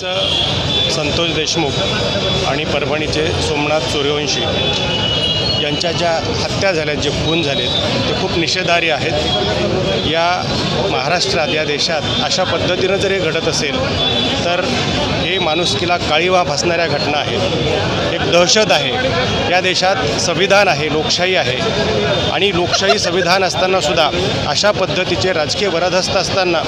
संतोष देशमुख आणि परभणीचे सोमनाथ सूर्यवंशी यांच्या ज्या हत्या झाल्यात जे खून झालेत ते खूप निषेधार्य आहेत. या महाराष्ट्रात या देशात अशा पद्धतीनं जर हे घडत असेल तर हे माणुसकीला काळीवा फसणाऱ्या घटना आहेत. एक दहशत आहे. या देशात संविधान आहे लोकशाही आहे. आणि लोकशाही संविधान असतानासुद्धा अशा पद्धतीचे राजकीय वरदहस्त असताना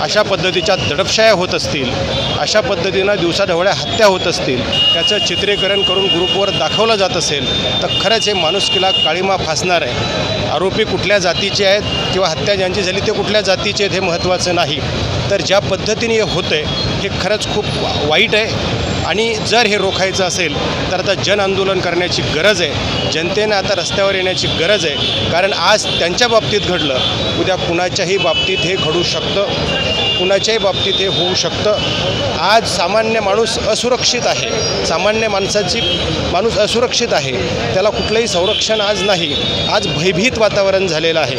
अशा पद्धतीच्या दडपशाया होत असतील अशा पद्धतीनं दिवसाढवळ्या हत्या होत असतील त्याचं चित्रीकरण करून ग्रुपवर दाखवलं जात असेल तर खरंच हे माणुसकीला काळीमा फासणार आहे. आरोपी कुठल्या जातीचे आहेत किंवा हत्या ज्यांची झाली ते कुठल्या जातीचे आहेत हे महत्त्वाचं नाही. तर ज्या पद्धतीने हे होतं आहे हे खरंच खूप वाईट आहे. आणि जर हे रोखायचं असेल तर आता जन आंदोलन करण्याची गरज आहे. जनतेनं आता रस्त्यावर येण्याची गरज आहे. कारण आज त्यांच्या बाबतीत घडलं उद्या कुणाच्याही बाबतीत हे घडू शकतं. कुणाच्याही बाबतीत हे होऊ शकतं. आज सामान्य माणूस असुरक्षित आहे. सामान्य माणसाची माणूस असुरक्षित आहे. त्याला कुठलंही संरक्षण आज नाही. आज भयभीत वातावरण झालेलं आहे.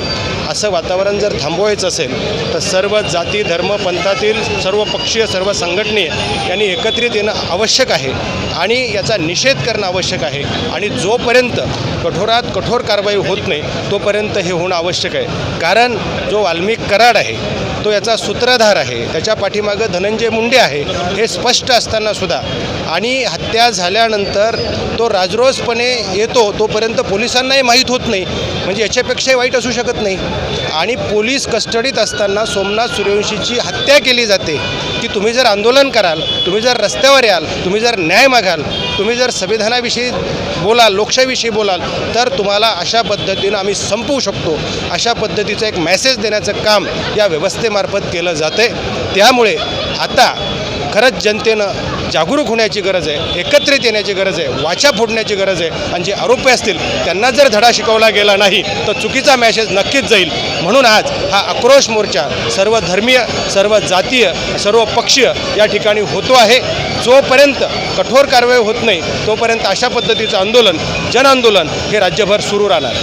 असं वातावरण जर थांबवायचं असेल तर सर्व जाती धर्म पंथातील सर्व पक्षीय सर्व संघटने यांनी एकत्रित येणं आवश्यक आहे. आणि याचा निषेध करणं आवश्यक आहे. आणि जोपर्यंत कठोरात कठोर कारवाई होत नाही तोपर्यंत हे होणं आवश्यक आहे. कारण जो वाल्मिक कराड आहे तो याचा सूत्रधार आहे. त्याच्या पाठीमागं धनंजय मुंडे आहे. हे स्पष्ट असताना सुद्धा. आणि हत्या झाल्यानंतर तो राजरोसपणे येतो तोपर्यंत पोलिसांनाही माहीत होत नाही. म्हणजे याच्यापेक्षाही वाईट असू शकत नाही. आणि पोलीस कस्टडीत असताना सोमनाथ सूर्यवंशीची हत्या केली जाते. की तुम्ही जर आंदोलन कराल तुम्ही जर रस्त्यावर याल तुम्ही जर न्याय मागाल तुम्ही जर संविधानाविषयी बोलाल लोकशाहीविषयी बोलाल तर तुम्हाला अशा पद्धतीनं आम्ही संपवू शकतो. अशा पद्धतीचं एक मेसेज देण्याचं काम या व्यवस्थेमार्फत केलं जाते त्यामुळे आता खरंच जनतेनं जागरूक होण्याची गरज आहे एकत्रित येण्याची गरज आहे वाचा फोडण्याची गरज आहे. आणि जे आरोपी असतील त्यांना जर धडा शिकवला गेला नाही तर चुकीचा मॅसेज नक्कीच जाईल. म्हणून आज हा आक्रोश मोर्चा सर्व धर्मीय सर्व जातीय सर्व पक्षीय या ठिकाणी होतो आहे. जोपर्यंत कठोर कारवाई होत नाही तोपर्यंत अशा पद्धतीचं आंदोलन जनआंदोलन हे राज्यभर सुरू राहणार.